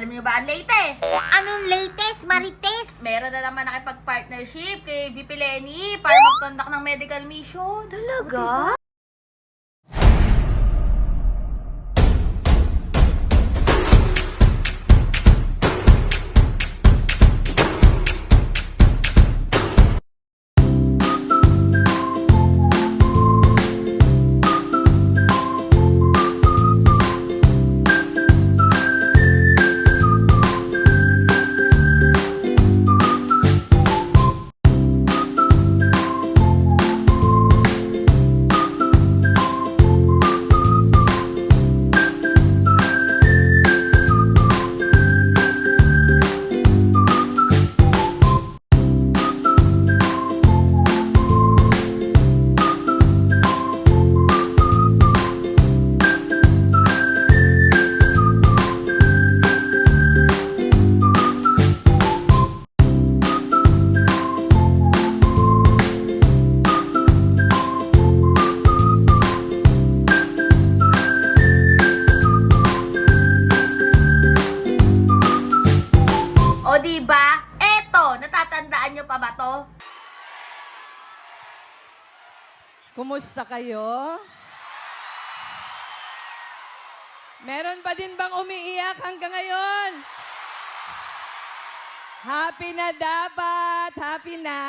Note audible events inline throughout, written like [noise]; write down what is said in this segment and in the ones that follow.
Alam niyo ba ang latest? Anong latest, Marites? Meron na naman nakipag-partnership kay VP Lenny para mag-conduct ng medical mission. Talaga? Kayo? Meron pa din bang umiiyak hanggang ngayon? Happy na dapat. Happy na.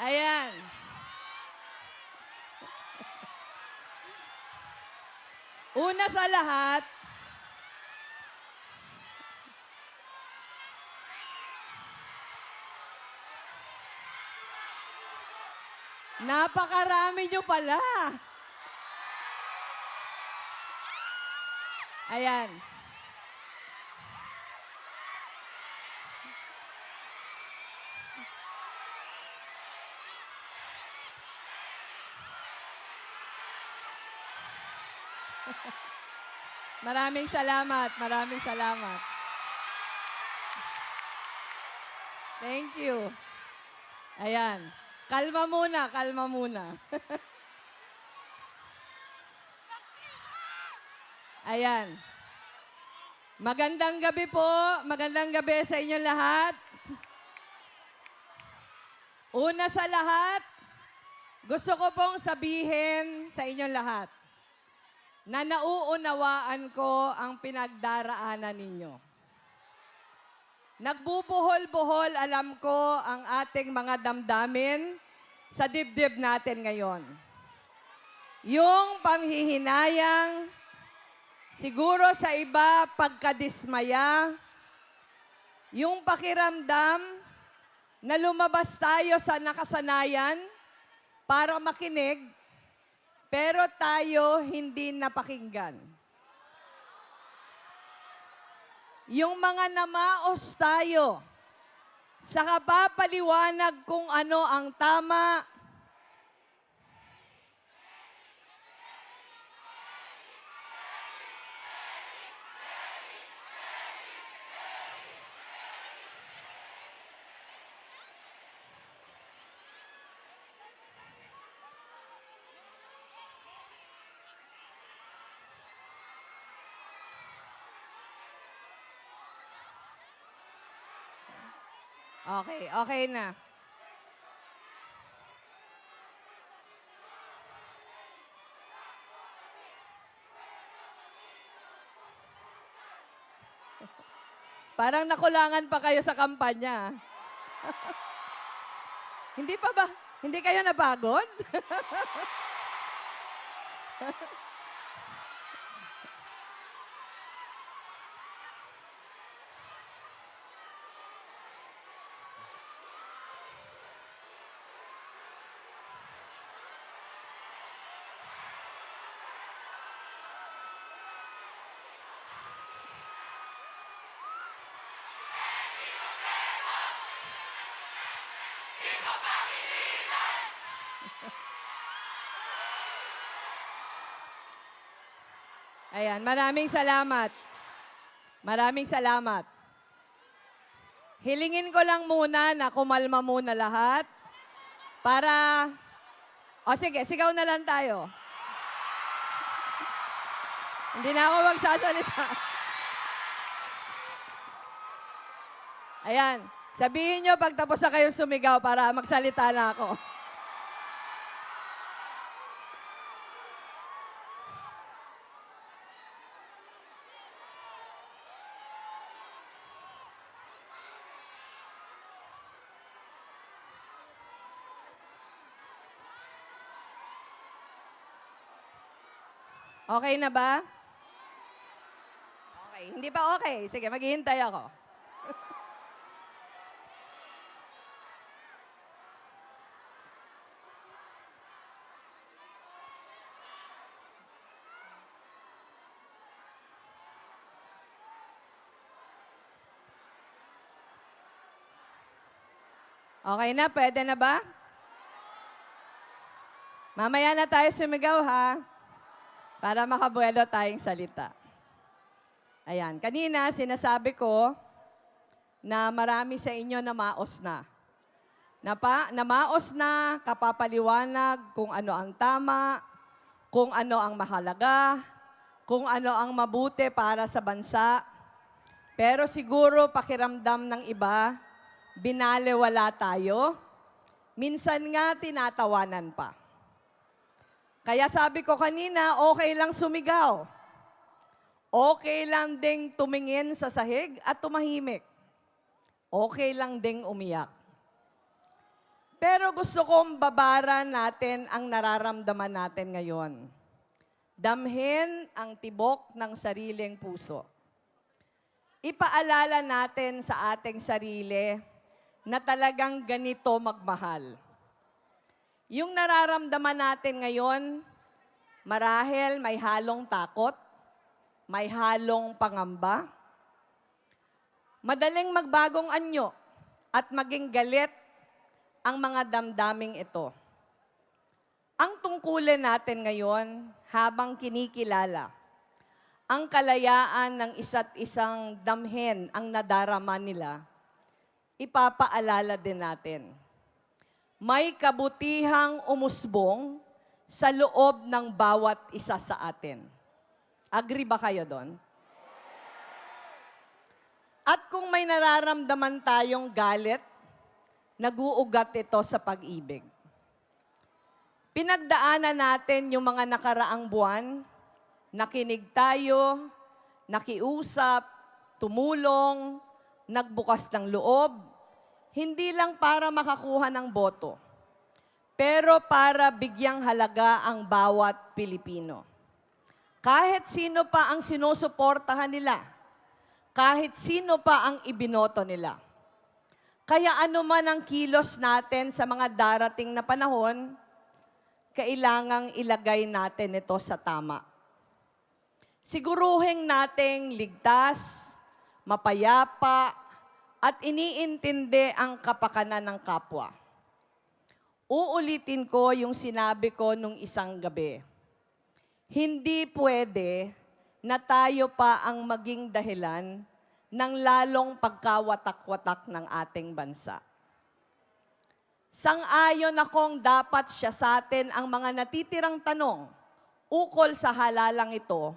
Ayan. Una sa lahat, napakarami nyo pala. Ayan. [laughs] Maraming salamat, maraming salamat. Thank you. Ayan. Kalma muna, kalma muna. Ayan. Magandang gabi po. Magandang gabi sa inyo lahat. Una sa lahat, gusto ko pong sabihin sa inyong lahat na nauunawaan ko ang pinagdaraanan ninyo. Nagbubuhol-buhol, alam ko, ang ating mga damdamin sa dibdib natin ngayon. Yung panghihinayang, siguro sa iba, pagkadismaya, yung pakiramdam na lumabas tayo sa nakasanayan para makinig, pero tayo hindi napakinggan. Yung mga namaos tayo. Sa kapapaliwanag kung ano ang tama, Okay, okay na. [laughs] Parang nakulangan pa kayo sa kampanya. [laughs] Hindi pa ba? Hindi kayo napagod? [laughs] Ayan, maraming salamat. Maraming salamat. Hilingin ko lang muna na kumalma muna lahat para... O sige, sigaw na lang tayo. Hindi na ako magsasalita. Ayan. Sabihin nyo pag tapos na kayo sumigaw para magsalita na ako. Okay na ba? Okay. Hindi pa okay? Sige, maghihintay ako. Okay na? Pwede na ba? Mamaya na tayo sumigaw, ha? Para makabuelo tayong salita. Ayan, kanina sinasabi ko na marami sa inyo na maos na. Napa, namaos na, kapapaliwanag kung ano ang tama, kung ano ang mahalaga, kung ano ang mabuti para sa bansa. Pero siguro pakiramdam ng iba, binalewala tayo. Minsan nga tinatawanan pa. Kaya sabi ko kanina, okay lang sumigaw. Okay lang ding tumingin sa sahig at tumahimik. Okay lang ding umiyak. Pero gusto kong babaran natin ang nararamdaman natin ngayon. Damhin ang tibok ng sariling puso. Ipaalala natin sa ating sarili na talagang ganito magmahal. Yung nararamdaman natin ngayon, marahil may halong takot, may halong pangamba, madaling magbagong anyo at maging galit ang mga damdaming ito. Ang tungkulin natin ngayon habang kinikilala ang kalayaan ng isa't isang damhen ang nadarama nila, ipapaalala din natin. May kabutihang umusbong sa loob ng bawat isa sa atin. Agree ba kayo doon? At kung may nararamdaman tayong galit, naguugat ito sa pag-ibig. Pinagdaanan natin yung mga nakaraang buwan, nakinig tayo, nakiusap, tumulong, nagbukas ng loob, hindi lang para makakuha ng boto, pero para bigyang halaga ang bawat Pilipino. Kahit sino pa ang sinusuportahan nila, kahit sino pa ang ibinoto nila. Kaya ano man ang kilos natin sa mga darating na panahon, kailangang ilagay natin ito sa tama. Siguruhin nating ligtas, mapayapa, at iniintindi ang kapakanan ng kapwa. Uulitin ko yung sinabi ko nung isang gabi. Hindi pwede na tayo pa ang maging dahilan ng lalong pagkawatak-watak ng ating bansa. Sang-ayon akong dapat siya sa atin ang mga natitirang tanong ukol sa halalang ito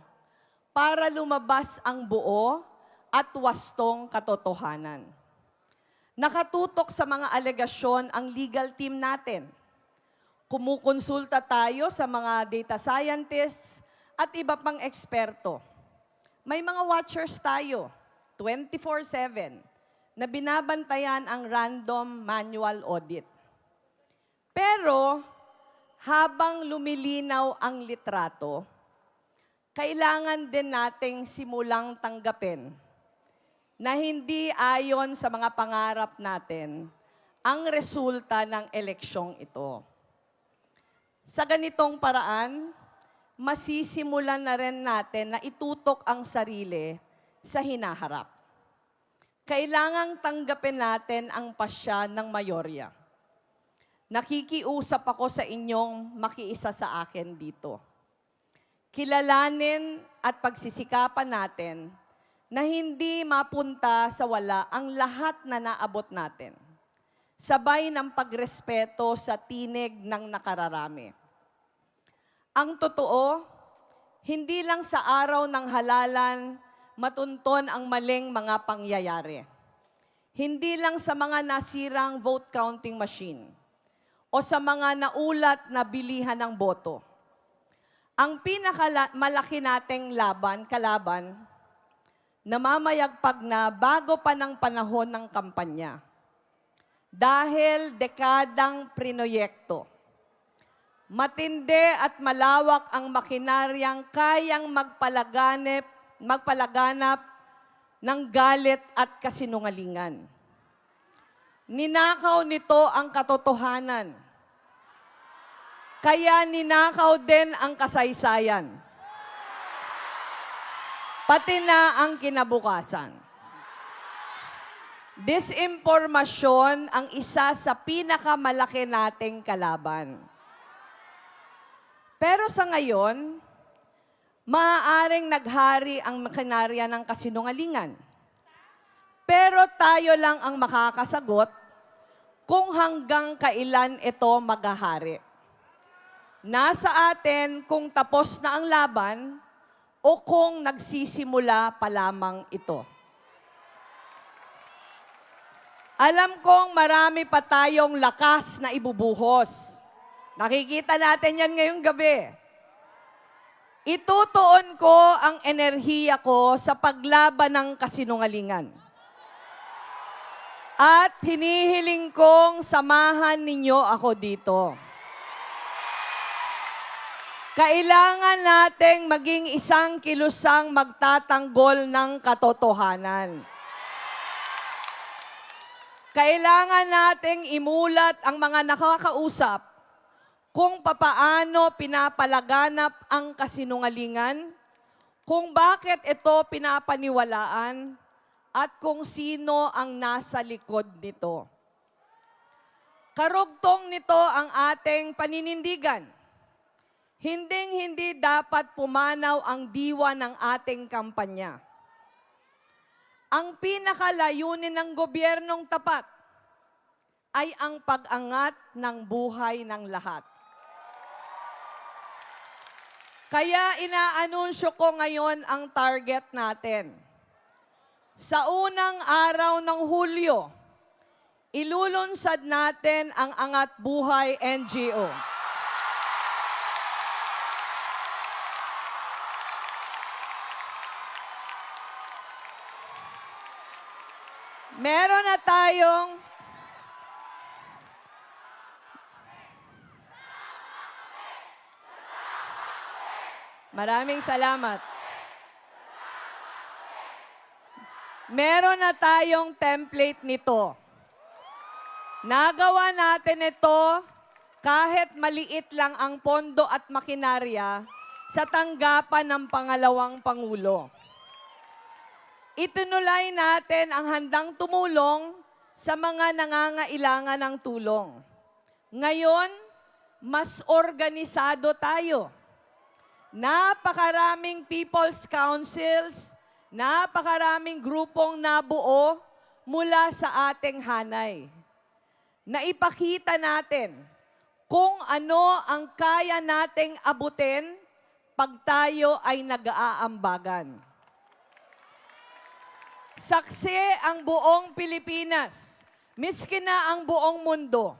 para lumabas ang buo at wastong katotohanan. Nakatutok sa mga alegasyon ang legal team natin. Kumukonsulta tayo sa mga data scientists at iba pang eksperto. May mga watchers tayo, 24-7, na binabantayan ang random manual audit. Pero, habang lumilinaw ang litrato, kailangan din nating simulang tanggapin na hindi ayon sa mga pangarap natin ang resulta ng eleksyong ito. Sa ganitong paraan, masisimulan na rin natin na itutok ang sarili sa hinaharap. Kailangang tanggapin natin ang pasya ng mayorya. Nakikiusap ako sa inyong makiisa sa akin dito. Kilalanin at pagsisikapan natin na hindi mapunta sa wala ang lahat na naabot natin. Sabay ng pagrespeto sa tinig ng nakararami. Ang totoo, hindi lang sa araw ng halalan matunton ang maling mga pangyayari. Hindi lang sa mga nasirang vote counting machine o sa mga naulat na bilihan ng boto. Ang pinakamalaki nating laban, kalaban, namamayagpag na bago pa ng panahon ng kampanya. Dahil dekadang prinoyekto. Matindi at malawak ang makinaryang kayang magpalaganap, magpalaganap ng galit at kasinungalingan. Ninakaw nito ang katotohanan. Kaya ninakaw din ang kasaysayan. Pati na ang kinabukasan. Disinformasyon ang isa sa pinakamalaki nating kalaban. Pero sa ngayon, maaaring naghari ang makinarya ng kasinungalingan. Pero tayo lang ang makakasagot kung hanggang kailan ito maghahari. Nasa atin kung tapos na ang laban o kung nagsisimula pa lamang ito. Alam kong marami pa tayong lakas na ibubuhos. Nakikita natin yan ngayong gabi. Itutuon ko ang enerhiya ko sa paglaban ng kasinungalingan. At hinihiling kong samahan ninyo ako dito. Kailangan nating maging isang kilusang magtatanggol ng katotohanan. Kailangan nating imulat ang mga nakakausap kung papaano pinapalaganap ang kasinungalingan, kung bakit ito pinapaniwalaan, at kung sino ang nasa likod nito. Karugtong nito ang ating paninindigan. Hinding-hindi dapat pumanaw ang diwa ng ating kampanya. Ang pinakalayunin ng gobyernong tapat ay ang pag-angat ng buhay ng lahat. Kaya inaanunsyo ko ngayon ang target natin. Sa unang araw ng Hulyo, ilulunsad natin ang Angat Buhay NGO. Meron na tayong Maraming salamat. Meron na tayong template nito. Nagawa natin ito kahit maliit lang ang pondo at makinarya sa tanggapan ng pangalawang Pangulo. Itinulay natin ang handang tumulong sa mga nangangailangan ng tulong. Ngayon, mas organisado tayo. Napakaraming people's councils, napakaraming grupong nabuo mula sa ating hanay. Naipakita natin kung ano ang kaya nating abutin pag tayo ay nag-aambagan. Saksi ang buong Pilipinas, miski na ang buong mundo,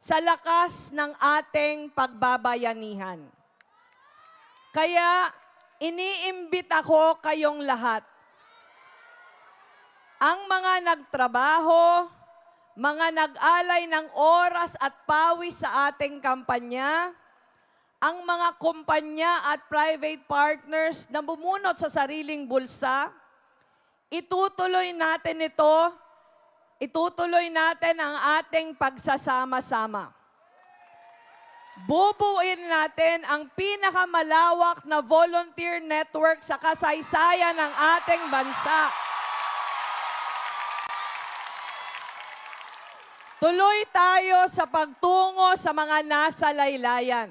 sa lakas ng ating pagbabayanihan. Kaya iniimbita ko kayong lahat. Ang mga nagtrabaho, mga nag-alay ng oras at pawis sa ating kampanya, ang mga kumpanya at private partners na bumunot sa sariling bulsa, itutuloy natin ito, itutuloy natin ang ating pagsasama-sama. Bubuin natin ang pinakamalawak na volunteer network sa kasaysayan ng ating bansa. Tuloy tayo sa pagtungo sa mga nasa laylayan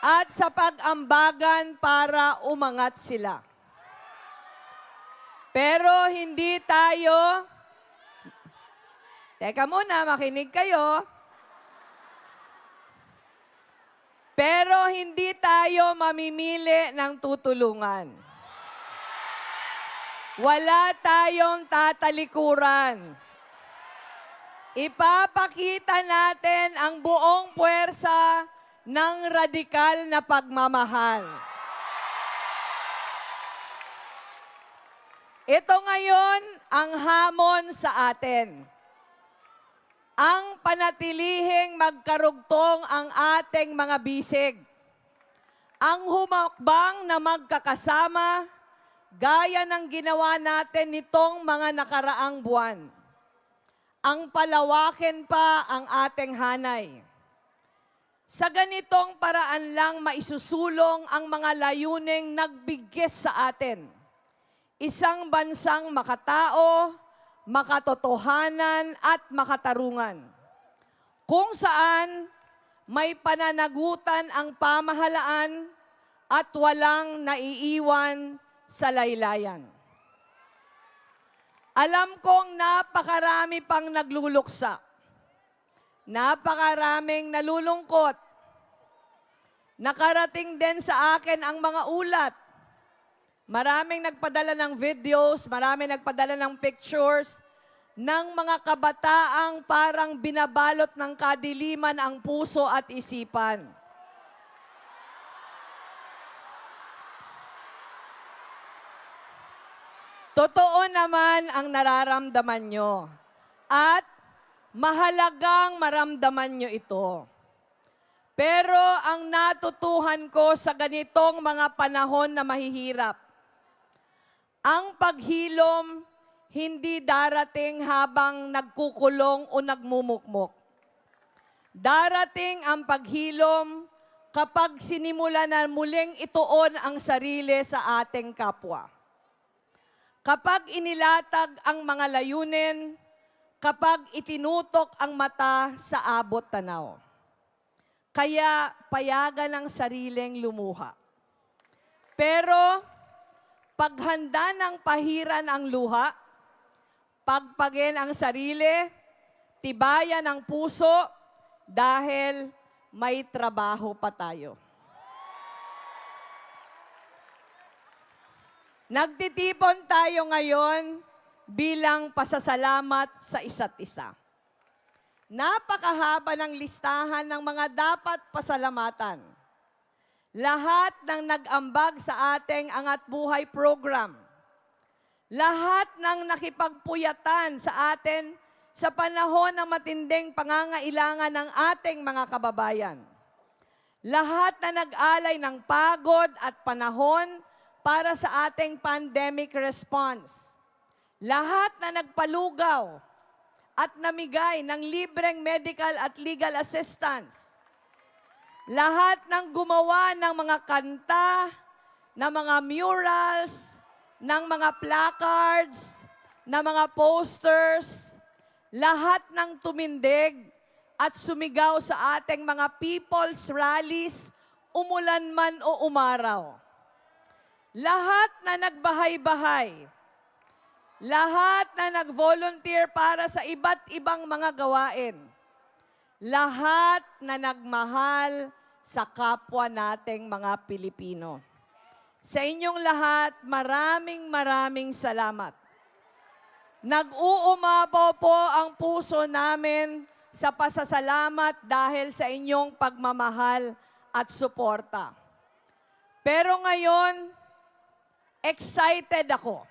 at sa pag-ambagan para umangat sila. Pero hindi tayo... Teka muna, makinig kayo. Pero hindi tayo mamimili ng tutulungan. Wala tayong tatalikuran. Ipapakita natin ang buong puwersa ng radikal na pagmamahal. Ito ngayon ang hamon sa atin. Ang panatilihing magkarugtong ang ating mga bisig. Ang humakbang na magkakasama, gaya ng ginawa natin nitong mga nakaraang buwan. Ang palawakin pa ang ating hanay. Sa ganitong paraan lang maisusulong ang mga layuning nagbigis sa atin. Isang bansang makatao, makatotohanan at makatarungan. Kung saan may pananagutan ang pamahalaan at walang naiiwan sa laylayan. Alam kong napakarami pang nagluluksa. Napakaraming nalulungkot. Nakarating din sa akin ang mga ulat. Maraming nagpadala ng videos, maraming nagpadala ng pictures ng mga kabataang parang binabalot ng kadiliman ang puso at isipan. Totoo naman ang nararamdaman nyo. At mahalagang maramdaman nyo ito. Pero ang natutuhan ko sa ganitong mga panahon na mahihirap, ang paghilom hindi darating habang nagkukulong o nagmumukmok. Darating ang paghilom kapag sinimula na muling ituon ang sarili sa ating kapwa. Kapag inilatag ang mga layunin, kapag itinutok ang mata sa abot tanaw. Kaya payagan ang sariling lumuha. Pero paghanda ng pahiran ang luha, pagpagin ang sarili, tibayan ang puso dahil may trabaho pa tayo. Nagtitipon tayo ngayon bilang pasasalamat sa isa't isa. Napakahaba ng listahan ng mga dapat pasalamatan. Lahat ng nag-ambag sa ating Angat Buhay program. Lahat ng nakipagpuyatan sa atin sa panahon ng matinding pangangailangan ng ating mga kababayan. Lahat na nag-alay ng pagod at panahon para sa ating pandemic response. Lahat na nagpalugaw at namigay ng libreng medical at legal assistance. Lahat ng gumawa ng mga kanta, ng mga murals, ng mga placards, ng mga posters, lahat ng tumindig at sumigaw sa ating mga people's rallies, umulan man o umaraw. Lahat na nagbahay-bahay, lahat na nag-volunteer para sa iba't ibang mga gawain, lahat na nagmahal sa kapwa nating mga Pilipino. Sa inyong lahat, maraming maraming salamat. Nag-uumapaw po ang puso namin sa pasasalamat dahil sa inyong pagmamahal at suporta. Pero ngayon, excited ako.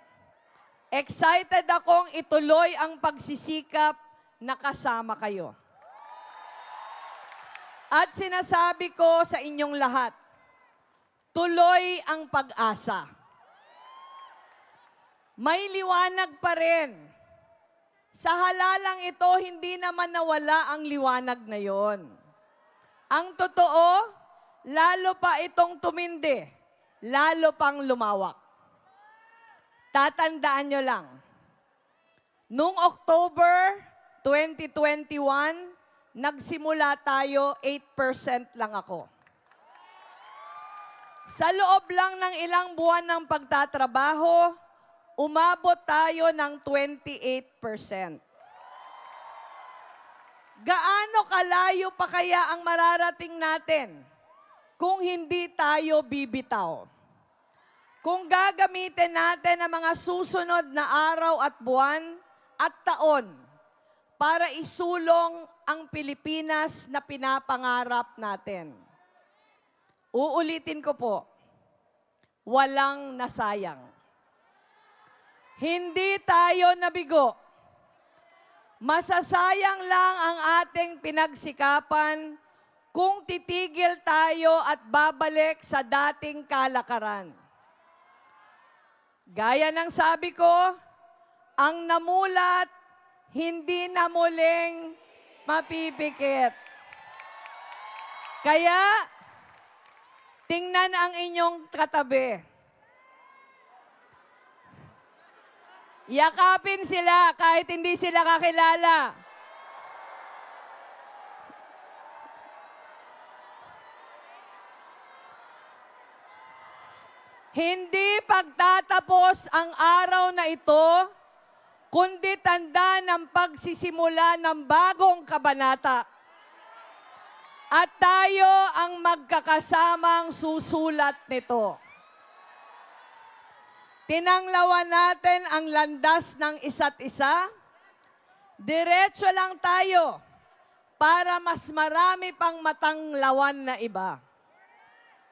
Excited akong ituloy ang pagsisikap na kasama kayo. At sinasabi ko sa inyong lahat, tuloy ang pag-asa. May liwanag pa rin. Sa halalang ito, hindi naman nawala ang liwanag na yon. Ang totoo, lalo pa itong tumindi, lalo pang lumawak. Tatandaan nyo lang, noong October 2021, nagsimula tayo, 8% lang ako. Sa loob lang ng ilang buwan ng pagtatrabaho, umabot tayo ng 28%. Gaano kalayo pa kaya ang mararating natin kung hindi tayo bibitaw. Kung gagamitin natin ang mga susunod na araw at buwan at taon para isulong ang Pilipinas na pinapangarap natin. Uulitin ko po, walang nasayang. Hindi tayo nabigo. Masasayang lang ang ating pinagsikapan kung titigil tayo at babalik sa dating kalakaran. Gaya ng sabi ko, ang namulat, hindi na muling mapipikit. Kaya, tingnan ang inyong katabi. Yakapin sila kahit hindi sila kakilala. Hindi pagtatapos ang araw na ito, kundi tanda ng pagsisimula ng bagong kabanata. At tayo ang magkakasamang susulat nito. Tinanglawan natin ang landas ng isa't isa. Diretso lang tayo para mas marami pang matanglawan na iba.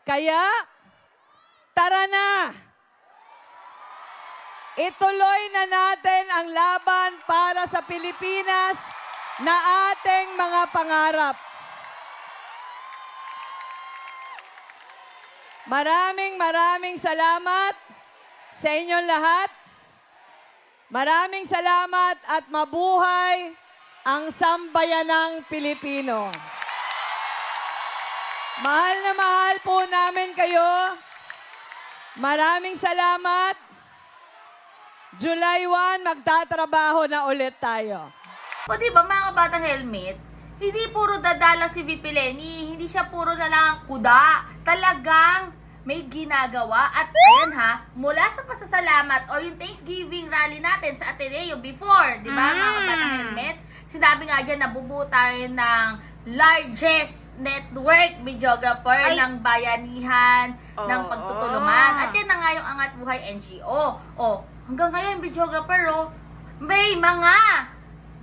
Kaya, tara na! Ituloy na natin ang laban para sa Pilipinas na ating mga pangarap. Maraming maraming salamat sa inyong lahat. Maraming salamat at mabuhay ang sambayanang Pilipino. Mahal na mahal po namin kayo. Maraming salamat. July 1, magtatrabaho na ulit tayo. O di ba mga kabatang helmet, hindi puro dadala si VP Lenny, hindi siya puro na lang ang kuda. Talagang may ginagawa at ayan ha, mula sa pasasalamat o yung Thanksgiving rally natin sa Ateneo before, di ba mga Mm. kabatang helmet? Sinabi nga dyan, nabubuo tayo ng largest network videographer Ay. ng bayanihan ng Oo. pagtutulungan. At yan na nga yung Angat Buhay NGO. O, hanggang ngayon, videographer, oh, may mga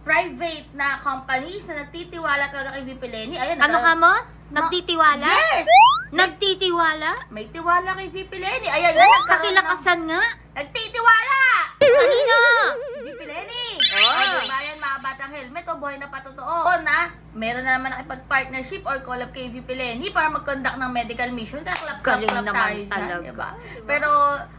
private na companies na nagtitiwala talaga kay VP Lenny. Ayan, Ano ka mo? Nagtitiwala? Yes! Nagtitiwala? May tiwala kay VP Lenny. Ayan, yan, nagkaroon ng... Kakilakasan nga. Nagtitiwala! Kanina! VP Lenny! Oh. Ay, batang helmet, o buhay na patotoo. O na, meron na naman nakipag-partnership or collab kay VP Lenny para mag-conduct ng medical mission. Kaya clap, clap, Galing clap naman tayo dyan, talaga. diba? Pero,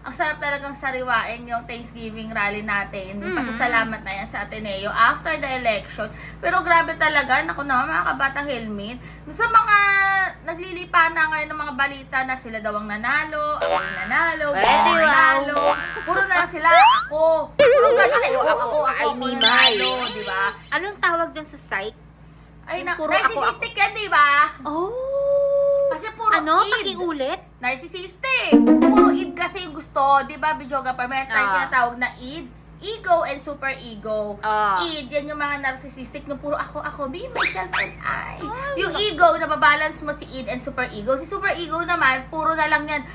ang sarap talagang sariwain yung Thanksgiving rally natin. Mm. pasasalamat na yan sa Ateneo after the election. Pero grabe talaga, naku naman mga kabatang helmet. Sa mga naglilipa na ngayon ng mga balita na sila daw ang nanalo, ako yung nanalo, Pwede, ako ang wow. nanalo. Puro na lang sila, ako. Puro ganun, ako, ako, ako, [laughs] Ay, ako, ni yung May. nanalo, di ba? Anong tawag dun sa site? Ay, na, Puro ako, narcissistic yan, di ba? Oh! Kasi puro Ano? id. Pakiulit? Narcissistic. Puro id kasi yung gusto, di ba, Bijoga? Meron tayong Ah. tinatawag na id, ego, and super ego. Ah. Id, yan yung mga narcissistic na puro ako, ako, me, myself, and I. Ay, yung ego, nababalance mo si id and super ego. Si super ego naman, puro na lang yan,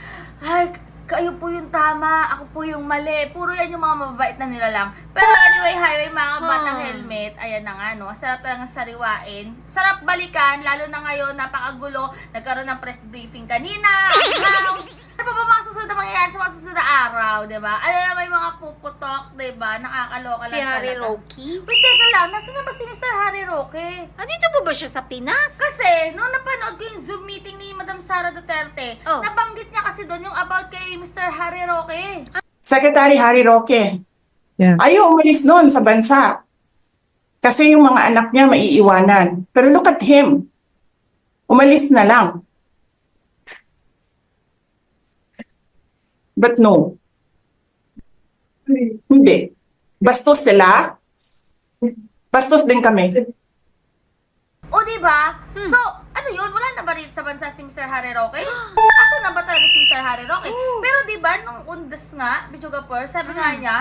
ay, kayo po yung tama, ako po yung mali. Puro yan yung mga mababait na nila lang. Pero anyway, highway, mga batang Hmm. helmet, ayan na nga, no? Sarap talagang sariwain. Sarap balikan, lalo na ngayon, napakagulo. Nagkaroon ng press briefing kanina, house. Ano pa ba mga susunod na mangyayari sa mga susunod na araw, di ba? Ano na may mga puputok, di ba? Nakakaloka Si lang Harry talaga. Roque? Wait, teka lang, nasa na ba si Mr. Harry Roque? Andito po ba siya sa Pinas? Kasi, nung napanood ko yung Zoom meeting ni Madam Sara Duterte, Oh. nabanggit niya kasi doon yung about kay Mr. Harry Roque. Secretary Harry Roque. Yeah. Ayaw umalis noon sa bansa. Kasi yung mga anak niya maiiwanan. Pero look at him. Umalis na lang. But no. Hindi. Bastos sila. Bastos din kami. O, di ba? Hmm. So, ano yun? Wala na ba rin sa bansa si Mr. Harry Roque? Asa na ba talaga si Mr. Harry Roque? Oh. Pero di ba, nung undas nga, Bichuga Por, sabi nga Hmm. niya,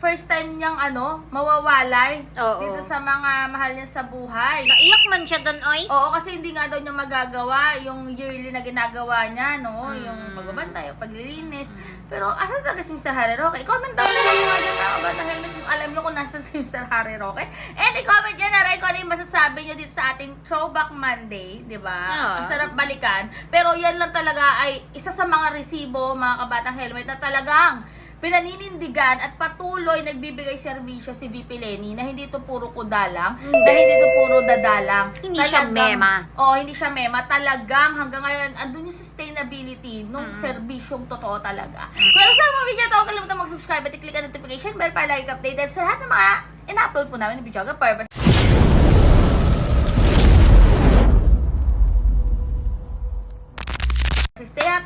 first time niyang ano, mawawalay Oo. dito sa mga mahal niya sa buhay. Naiyak man siya doon, oy. Oo, kasi hindi nga daw niya magagawa yung yearly na ginagawa niya, no? Mm. Yung pagbabantay, yung paglilinis. Pero asan talaga si Mr. Harry Roque? I-comment down below mga dyan mga kabata helmet kung alam niyo kung nasan si Mr. Harry Roque. And i-comment niya na rin kung ano yung masasabi niyo dito sa ating Throwback Monday, di ba? Ah. Ang sarap balikan. Pero yan lang talaga ay isa sa mga resibo, mga kabatang helmet, na talagang pinaninindigan at patuloy nagbibigay serbisyo si VP Lenny na hindi ito puro kudalang, na hindi ito puro dadalang. Hindi siya mema. Oo, hindi siya mema. Talagang hanggang ngayon, andun yung sustainability nung Mm. serbisyong totoo talaga. Kung ano sa mga video ito, huwag kalimutan mag-subscribe at i-click ang notification bell para lagi ka updated sa lahat ng mga ina-upload po namin ng videographer. Stay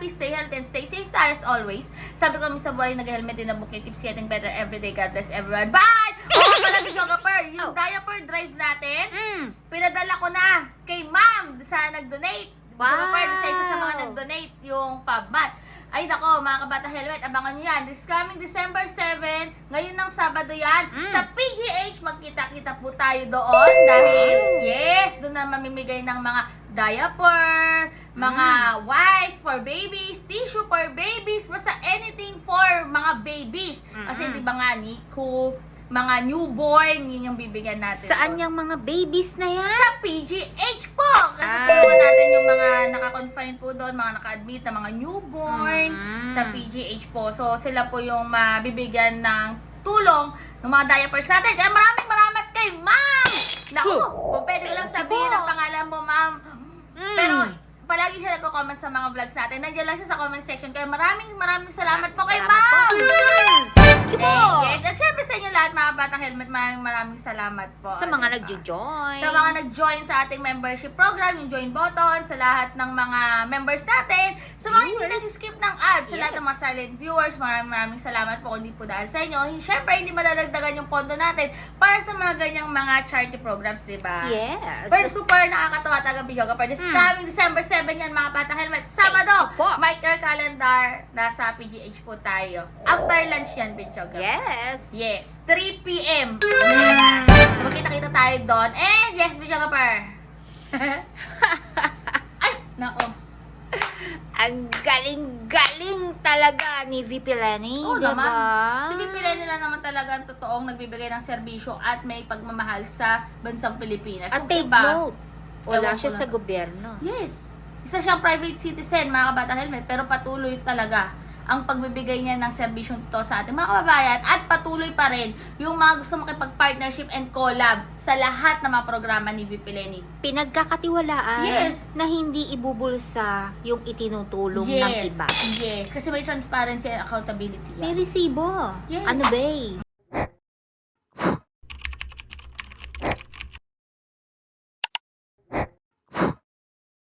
happy, stay healthy, and stay safe tayo as always. Sabi ko kami sa buhay, nag-helmet din na bukit. Keeps getting better every day. God bless everyone. Bye! Oo pala, videographer, yung Oh. diaper drive natin, Mm. pinadala ko na kay ma'am sa nag-donate. Wow! Wow! sa isa sa mga nag-donate yung PubMat. Ay nako, mga kabata helmet, abangan nyo yan. This coming December 7, ngayon ng Sabado yan, Mm. sa PGH, magkita-kita po tayo doon dahil, yes, doon na mamimigay ng mga diaper, mga wipe for babies, tissue for babies, basta anything for mga babies. Kasi Mm-mm. di ba nga, Nico, mga newborn, yun yung bibigyan natin. Saan doon yung mga babies na yan? sa PGH po. Kasi Ah. tulungan natin yung mga naka-confine po doon, mga naka-admit na mga newborn Mm. sa PGH po. So, sila po yung mabibigyan ng tulong ng mga diapers natin. Kaya maraming maraming kay ma'am! Naku, kung pwede ko lang sabihin ang pangalan mo, ma'am. Mm. Pero, palagi siya nagko-comment sa mga vlogs natin. Nandiyan lang siya sa comment section. Kaya maraming maraming salamat po kay ma'am! Thank you po. Yes, at syempre sa inyo lahat, mga batang helmet, maraming maraming salamat po. Sa mga nagjo-join. Sa mga nag-join sa ating membership program, yung join button, sa lahat ng mga members natin, sa mga hindi nag-skip ng ads, sa lahat ng mga silent viewers, maraming maraming salamat po kung hindi po dahil sa inyo. Siyempre, hindi madadagdagan yung pondo natin para sa mga ganyang mga charity programs, di ba? Yes. Pero super nakakatawa talaga Bijoga. For this Mm. coming December 7 yan, mga bata helmet. Sabado, mark your calendar. Nasa PGH po tayo. After lunch yan, Bijoga. Yes. Yes, 3 p.m. So, magkita-kita tayo doon. And yes, video ka par. Ay, nako. Ang galing-galing talaga ni VP Lenny, Oo di naman. ba? Si Pipila nila naman talaga ang totoong nagbibigay ng serbisyo at may pagmamahal sa bansang Pilipinas. At So, take iba- note, wala Ewan ko siya lang. sa gobyerno. Yes. Isa siyang private citizen, mga kabata helmet, pero patuloy talaga ang pagbibigay niya ng serbisyong ito sa ating mga kababayan at patuloy pa rin yung mga gusto makipag-partnership and collab sa lahat ng mga programa ni VP Lenny. Pinagkakatiwalaan Yes. na hindi ibubulsa yung itinutulong ng yes. iba. Yes. Kasi may transparency and accountability May yan. resibo. Yes. Ano ba eh?